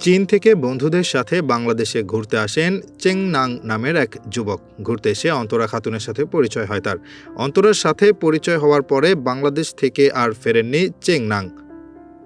চীন থেকে বন্ধুদের সাথে বাংলাদেশে ঘুরতে আসেন চেং নাং নামের এক যুবক। ঘুরতে এসে অন্তরা খাতুনের সাথে পরিচয় হয় তার। অন্তরার সাথে পরিচয় হওয়ার পরে বাংলাদেশ থেকে আর ফেরেননি চেং নাং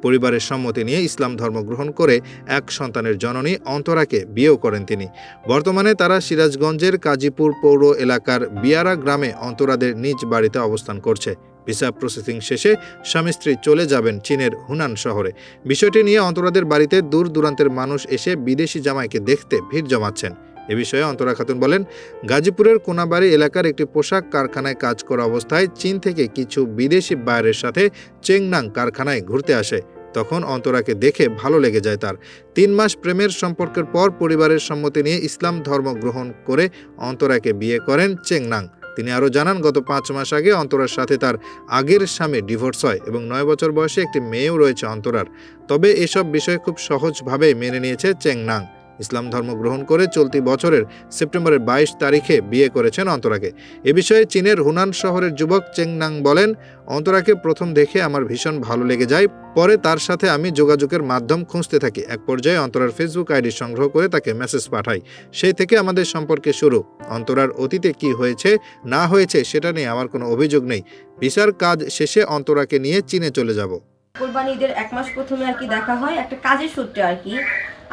পরিবারের সম্মতি নিয়ে ইসলাম ধর্ম গ্রহণ করে এক সন্তানের জননী অন্তরাকে বিয়েও করেন তিনি। বর্তমানে তারা সিরাজগঞ্জের কাজীপুর পৌর এলাকার বিয়ারা গ্রামে অন্তরাদের নিজ বাড়িতে অবস্থান করছে। ভিসা প্রসেসিং শেষে স্বামী স্ত্রী চলে যাবেন চীনের হুনান শহরে। বিষয়টি নিয়ে অন্তরাদের বাড়িতে দূর দূরান্তের মানুষ এসে বিদেশি জামাইকে দেখতে ভিড় জমাচ্ছেন। এ বিষয়ে অন্তরা খাতুন বলেন, গাজীপুরের কোনাবাড়ি এলাকার একটি পোশাক কারখানায় কাজ করা অবস্থায় চীন থেকে কিছু বিদেশি বায়ারের সাথে চেংনাং কারখানায় ঘুরতে আসে। তখন অন্তরাকে দেখে ভালো লেগে যায় তার। তিন মাস প্রেমের সম্পর্কের পর পরিবারের সম্মতি নিয়ে ইসলাম ধর্ম গ্রহণ করে অন্তরাকে বিয়ে করেন চেংনাং। তিনি আরও জানান, গত পাঁচ মাস আগে অন্তরার সাথে তার আগের স্বামী ডিভোর্স হয় এবং নয় বছর বয়সে একটি মেয়েও রয়েছে অন্তরার। তবে এসব বিষয় খুব সহজভাবে মেনে নিয়েছে চেংনাং। ইসলাম ধর্ম গ্রহণ করে চলতি বছরের সেপ্টেম্বরের বাইশ তারিখে বিয়ে করেছেন অন্তরাকে। এ বিষয়ে চীনের হুনান শহরের যুবক চেংনাং বলেন, অন্তরাকে প্রথম দেখে আমার ভীষণ ভালো লেগে যায়। পরে তার সাথে আমি যোগাযোগের মাধ্যম খুঁজতে থাকি। এক পর্যায়ে অন্তরার ফেসবুক আইডি সংগ্রহ করে তাকে মেসেজ পাঠাই। সেই থেকে আমাদের সম্পর্কে শুরু। অন্তরার অতীতে কি হয়েছে, না হয়েছে, সেটা নিয়ে আমার কোনো অভিযোগ নেই। ভিসার কাজ শেষে অন্তরাকে নিয়ে চীনে চলে যাব। কোরবানি ঈদের এক মাস প্রথমে আর কি দেখা হয়, একটা কাজের সূত্রে আর কি।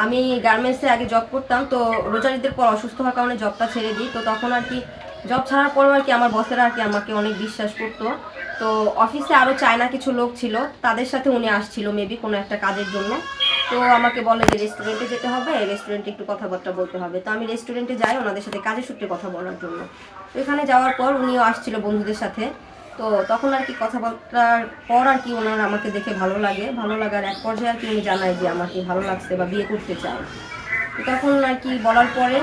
আমি গার্মেন্টসে আগে জব করতাম, তো রোজার ঈদের পর অসুস্থ হওয়ার কারণে জবটা ছেড়ে দিই। তো তখন আর কি জব ছাড়ার পর আর কি আমার বসেরা আর কি আমাকে অনেক বিশ্বাস করতো। তো অফিসে আরও চায়না কিছু লোক ছিল, তাদের সাথে উনি আসছিল মেবি কোনো একটা কাজের জন্য। তো আমাকে বলে যে রেস্টুরেন্টে যেতে হবে রেস্টুরেন্টে একটু কথাবার্তা বলতে হবে। তো আমি রেস্টুরেন্টে যাই ওনাদের সাথে কাজের সূত্রে কথা বলার জন্য। তো এখানে যাওয়ার পর উনিও আসছিল বন্ধুদের সাথে। তো তখন আর কি কথাবার্তার পর আর কি ওনার আমাকে দেখে ভালো লাগে। ভালো লাগার এক পর্যায়ে আর কি উনি জানায় যে আমাকে ভালো লাগছে বা বিয়ে করতে চায়। তখন আর কি বলার পরে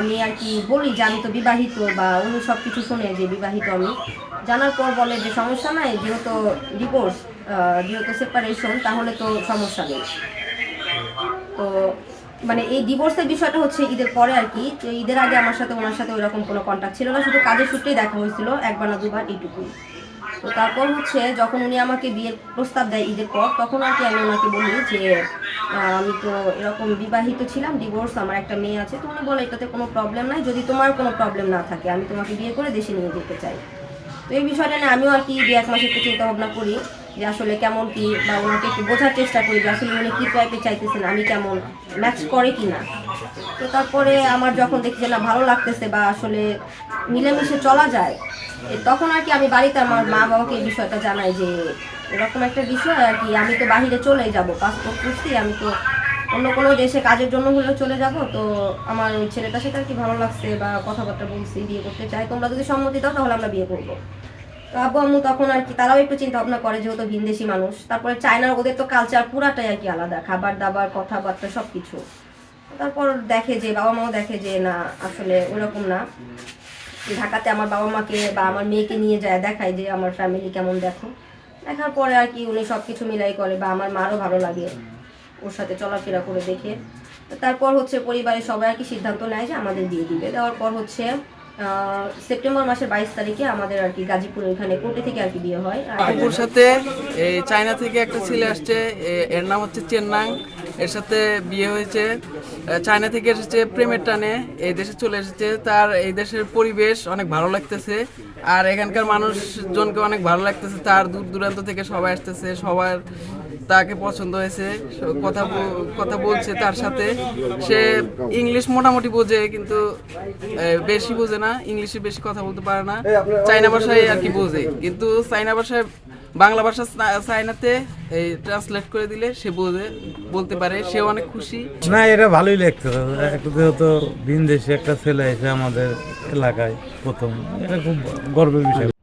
আমি আর কি বলি যে আমি তো বিবাহিত বা উনি সব কিছু শুনে যে বিবাহিত আমি। জানার পর বলে যে সমস্যা নাই, যেহেতু ডিভোর্স যেহেতু সেপারেশন তাহলে তো সমস্যা নেই। তো মানে এই ডিভোর্সের বিষয়টা হচ্ছে ঈদের পরে আর কি তো ঈদের আগে আমার সাথে ওনার সাথে ওইরকম কোনো কন্ট্যাক্ট ছিল না, শুধু কাজের সূত্রেই দেখা হয়েছিল, একবার না দুবার এইটুকুই। তো তারপর হচ্ছে যখন উনি আমাকে বিয়ের প্রস্তাব দেয় ঈদের পর, তখন আর কি আমি ওনাকে বলি যে আমি তো এরকম বিবাহিত ছিলাম ডিভোর্স আমার একটা মেয়ে আছে। তো উনি বলে, এটাতে কোনো প্রবলেম নাই। যদি তোমার কোনো প্রবলেম না থাকে, আমি তোমাকে বিয়ে করে দেশে নিয়ে যেতে চাই। তো এই বিষয়টা নিয়ে আমিও আর কি দু এক মাস একটু চিন্তা ভাবনা করি। যে আসলে কেমন কি বা ওনাকে একটু বোঝার চেষ্টা করি যে আসলে উনি কী টাইপের চাইতেছেন, আমি কেমন ম্যাচ করে কি না তো তারপরে আমার যখন দেখি যে না, ভালো লাগতেছে বা আসলে মিলেমিশে চলা যায় তখন আর কি আমি বাড়িতে আমার মা বাবাকে এই বিষয়টা জানাই যে এরকম একটা বিষয় আর কি, আমি তো বাহিরে চলেই যাব পাসপোর্ট করছি আমি তো অন্য কোনো দেশে কাজের জন্য হলেও চলে যাব, তো আমার ওই ছেলেটার সাথে আর কি ভালো লাগছে বা কথাবার্তা বলছি, বিয়ে করতে চাই, তোমরা যদি সম্মতি দাও তাহলে আমরা বিয়ে করব। আব্বু আম্মু তখন আর কি, তারাও একটু চিন্তা ভাবনা করে যেহেতু ভিনদেশি মানুষ। তারপরে চায়নার, ওদের তো কালচার পুরাটাই আর কি আলাদা। খাবার দাবার, কথাবার্তা সব কিছু তারপর দেখে যে, বাবা মাও দেখে যে, না, আসলে ওরকম না। ঢাকাতে আমার বাবা মাকে বা আমার মেয়েকে নিয়ে যায়, দেখায় যে, আমার ফ্যামিলি কেমন দেখো। দেখার পরে আর কি উনি সব কিছু মিলাই করে বা আমার মারও ভালো লাগে ওর সাথে চলাফেরা করে দেখে। তারপর হচ্ছে পরিবারের সবাই আর কি সিদ্ধান্ত নেয় যে আমাদের দিয়ে দিবে। দেওয়ার পর হচ্ছে সেপ্টেম্বর মাসের বাইশ তারিখে আমাদের আর কি গাজীপুরের ওখানে কোর্টে থেকে আর কি বিয়ে হয়। আপুর সাথে, এই চায়না থেকে একটা ছেলে আসছে এর নাম হচ্ছে চেন্নাং। এর সাথে বিয়ে হয়েছে চায়না থেকে এসেছে প্রেমের টানে, এই দেশে চলে এসেছে। তার এই দেশের পরিবেশ অনেক ভালো লাগতেছে, আর এখানকার মানুষজনকে অনেক ভালো লাগতেছে। তার দূর দূরান্ত থেকে সবাই আসতেছে, সবার তাকে পছন্দ হয়েছে কথা কথা বলছে তার সাথে। সে ইংলিশ মোটামুটি বোঝে, কিন্তু বেশি বোঝে না, ইংলিশে বেশি কথা বলতে পারে না। চাইনা ভাষায় আর কি বোঝে। কিন্তু চাইনা ভাষায়, বাংলা ভাষা চাইনাতে এই ট্রান্সলেট করে দিলে সে বোঝে, বলতে পারে সে অনেক খুশি। না, এটা ভালোই লাগছে একটা ভিন দেশে একটা ছেলে এসে আমাদের এলাকায় প্রথম, এটা খুব গর্বের বিষয়।